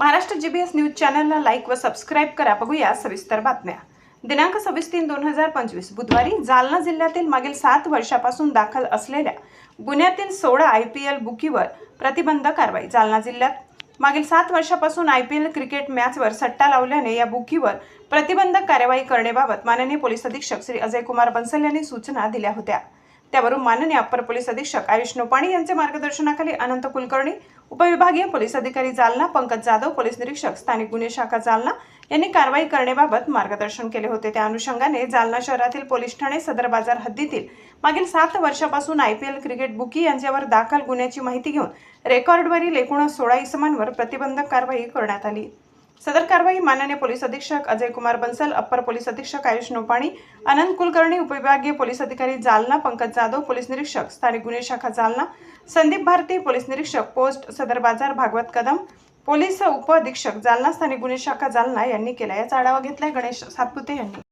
Maharashtra GBS news चॅनलला like व subscribe करा. बघूया सविस्तर बातम्या. दिनांक सव्वीस तीन दोन हजार पंचवीस बुधवारी जालना जिल्ह्यातील मागील सात वर्षापासून दाखल असलेल्या गुन्ह्यातील सोळा आय पी एल बुकीवर प्रतिबंध कारवाई. जालना जिल्ह्यात मागील सात वर्षापासून आय पी एल क्रिकेट मॅचवर सट्टा लावल्याने या बुकीवर प्रतिबंधक कारवाई करण्याबाबत माननीय पोलीस अधीक्षक श्री अजय कुमार बन्सल यांनी सूचना दिल्या होत्या. त्यावरून माननीय अप्पर पोलीस अधीक्षक आयुष नोपाणी यांचे मार्गदर्शनाखाली अनंत कुलकर्णी उपविभागीय पोलीस अधिकारी जालना पंकज जाधव पोलीस निरीक्षक स्थानिक गुन्हे शाखा जालना यांनी कारवाई करण्याबाबत मार्गदर्शन केले होते. त्या अनुषंगाने जालना शहरातील पोलीस ठाणे सदर बाजार हद्दीतील मागील सात वर्षापासून I P L cricket bookie यांच्यावर दाखल गुन्ह्याची माहिती घेऊन रेकॉर्डवरील एकूण सोळा इसमांवर प्रतिबंधक कारवाई करण्यात आली. सदर कारवाई माननीय पोलीस अधीक्षक अजय कुमार बन्सल अप्पर पोलीस अधीक्षक आयुष नोपाणी अनंत कुलकर्णी उपविभागीय पोलीस अधिकारी जालना पंकज जाधव पोलीस निरीक्षक स्थानिक गुन्हे शाखा जालना संदीप भारती पोलीस निरीक्षक पोस्ट सदर बाजार भागवत कदम पोलीस उप अधीक्षक जालना स्थानिक गुन्हे शाखा जालना यांनी केला. याचा आढावा घेतलाय गणेश सातपुते यांनी.